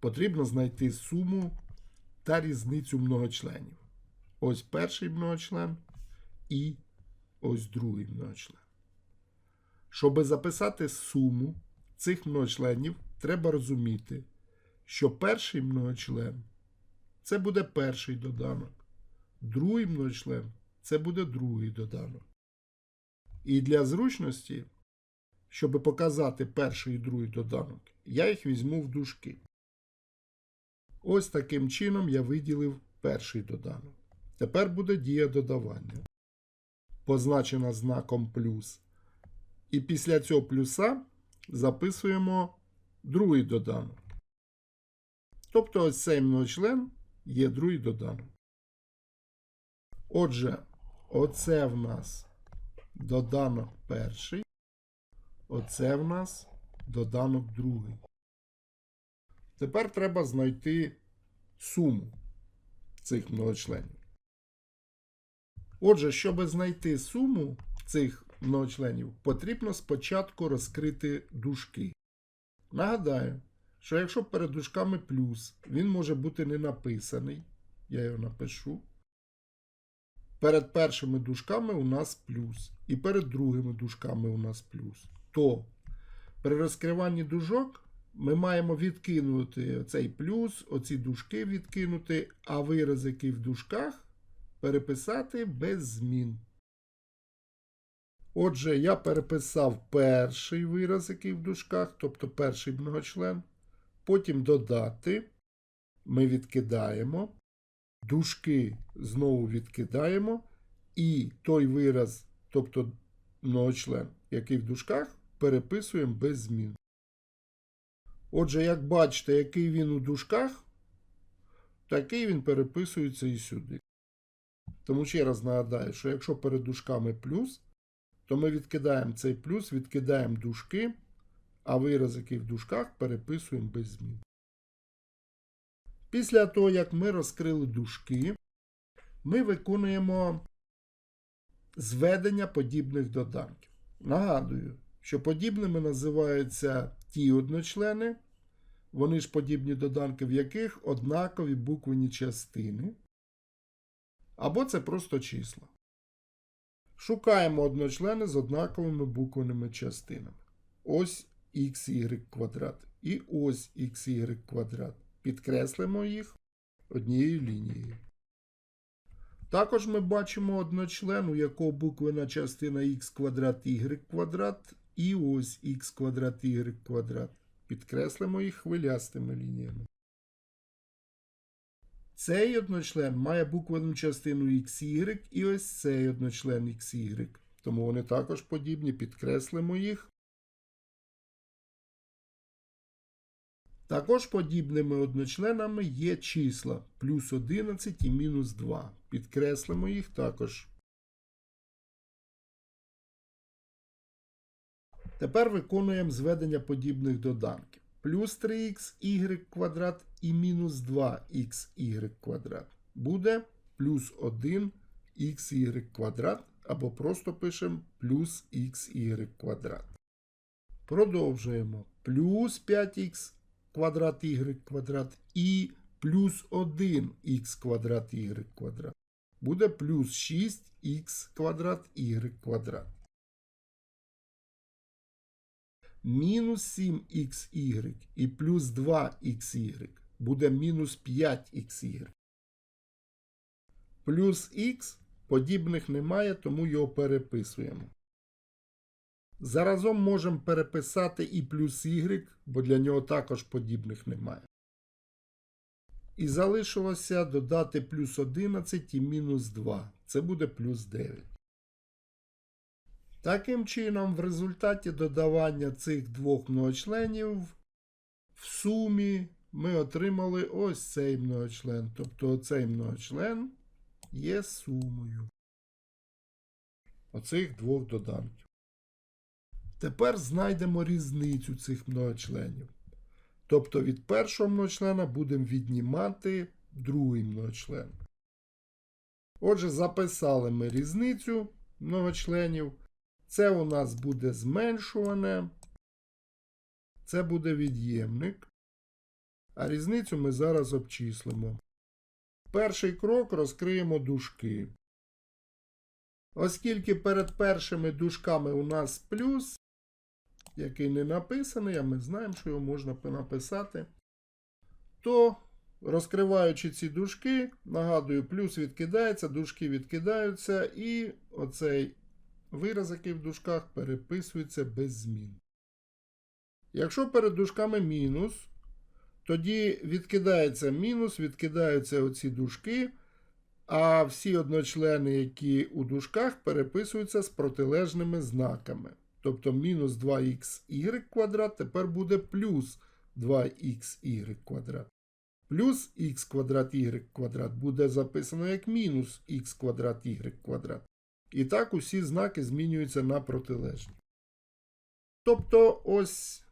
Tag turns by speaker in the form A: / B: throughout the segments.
A: потрібно знайти суму та різницю многочленів. Ось перший многочлен і ось другий многочлен. Щоб записати суму цих многочленів, треба розуміти, що перший многочлен це буде перший доданок, другий многочлен це буде другий доданок. І для зручності, щоб показати перший і другий доданок, я їх візьму в дужки. Ось таким чином я виділив перший доданок. Тепер буде дія додавання, позначена знаком плюс. І після цього плюса записуємо другий доданок. Тобто ось цей многочлен є другий доданок. Отже, оце в нас доданок перший, оце в нас доданок другий. Тепер треба знайти суму цих многочленів. Отже, щоб знайти суму цих многочленів, потрібно спочатку розкрити дужки. Нагадаю, що якщо перед дужками плюс, він може бути не написаний. Я його напишу. Перед першими дужками у нас плюс. І перед другими дужками у нас плюс. То при розкриванні дужок ми маємо відкинути цей плюс, оці дужки відкинути, а вираз, який в дужках, переписати без змін. Отже, я переписав перший вираз, який в дужках, тобто перший многочлен. Потім додати. Ми відкидаємо. Дужки знову відкидаємо. І той вираз, тобто многочлен, який в дужках, переписуємо без змін. Отже, як бачите, який він у дужках, такий він переписується і сюди. Тому ще раз нагадаю, що якщо перед дужками плюс, то ми відкидаємо цей плюс, відкидаємо дужки, а вираз, який в дужках, переписуємо без змін. Після того, як ми розкрили дужки, ми виконуємо зведення подібних доданків. Нагадую, що подібними називаються ті одночлени, вони ж подібні доданки, в яких однакові буквені частини. Або це просто числа. Шукаємо одночлени з однаковими буквеними частинами. Ось xy квадрат і ось xy квадрат. Підкреслимо їх однією лінією. Також ми бачимо одночлен, у якого буквена частина х квадрат y квадрат і ось х квадрат y квадрат. Підкреслимо їх хвилястими лініями. Цей одночлен має буквену частину xy і ось цей одночлен xy. Тому вони також подібні, підкреслимо їх. Також подібними одночленами є числа плюс 11 і мінус 2. Підкреслимо їх також. Тепер виконуємо зведення подібних доданків. Плюс 3х y квадрат і мінус 2xy квадрат. Буде плюс 1 xy квадрат, або просто пишемо плюс xy квадрат. Продовжуємо. Плюс 5х квадрат y квадрат і плюс 1х квадрат y квадрат. Буде плюс 6х квадрат y квадрат. Мінус 7xy і плюс 2xy буде мінус 5xy. Плюс х подібних немає, тому його переписуємо. Заразом можемо переписати і плюс y, бо для нього також подібних немає. І залишилося додати плюс 11 і мінус 2. Це буде плюс 9. Таким чином, в результаті додавання цих двох многочленів в сумі ми отримали ось цей многочлен. Тобто оцей многочлен є сумою оцих двох доданків. Тепер знайдемо різницю цих многочленів. Тобто від першого многочлена будемо віднімати другий многочлен. Отже, записали ми різницю многочленів. Це у нас буде зменшуване. Це буде від'ємник. А різницю ми зараз обчислимо. Перший крок розкриємо дужки. Оскільки перед першими дужками у нас плюс, який не написаний, а ми знаємо, що його можна написати, то розкриваючи ці дужки, нагадую, плюс відкидається, дужки відкидаються, і оцей вираз, який в дужках, переписується без змін. Якщо перед дужками мінус, тоді відкидається мінус, відкидаються оці дужки, а всі одночлени, які у дужках, переписуються з протилежними знаками. Тобто мінус 2х квадрат тепер буде плюс 2х квадрат. Плюс х квадрат y квадрат буде записано як мінус х квадрат y квадрат. І так усі знаки змінюються на протилежні. Тобто, ось,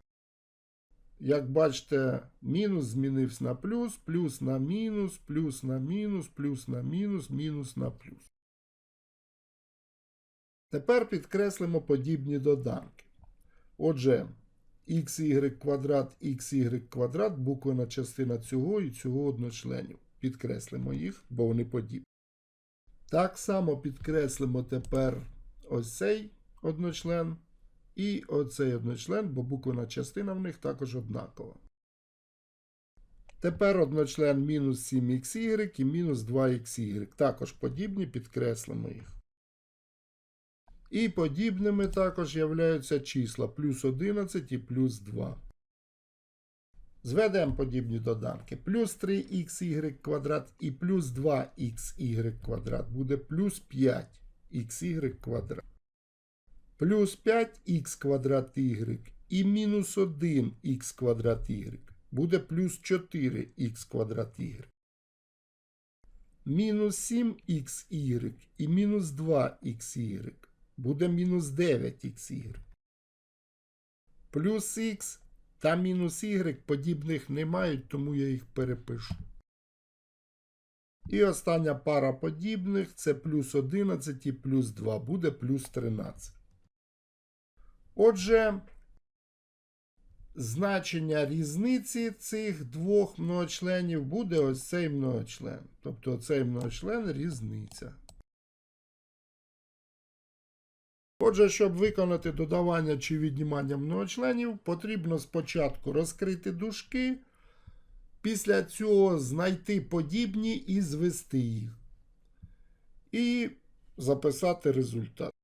A: як бачите, мінус змінився на плюс, плюс на мінус, плюс на мінус, плюс на мінус, мінус на плюс. Тепер підкреслимо подібні доданки. Отже, xy квадрат, xy квадрат, буквена частина цього і цього одночленів. Підкреслимо їх, бо вони подібні. Так само підкреслимо тепер ось цей одночлен і оцей одночлен, бо буквена частина в них також однакова. Тепер одночлен мінус 7xy і мінус 2xy. Також подібні, підкреслимо їх. І подібними також являються числа плюс 11 і плюс 2. Зведемо подібні доданки. Плюс 3xy квадрат і плюс 2xy квадрат буде плюс 5xy квадрат. Плюс 5х квадрат y і мінус 1х квадрат y буде плюс 4х квадрат y. Мінус 7xy і мінус 2xy буде мінус 9xy. Плюс х та мінус y подібних не мають, тому я їх перепишу. І остання пара подібних це плюс 11 і плюс 2 буде плюс 13. Отже, значення різниці цих двох многочленів буде ось цей многочлен. Тобто цей многочлен різниця. Отже, щоб виконати додавання чи віднімання многочленів, потрібно спочатку розкрити дужки, після цього знайти подібні і звести їх. І записати результат.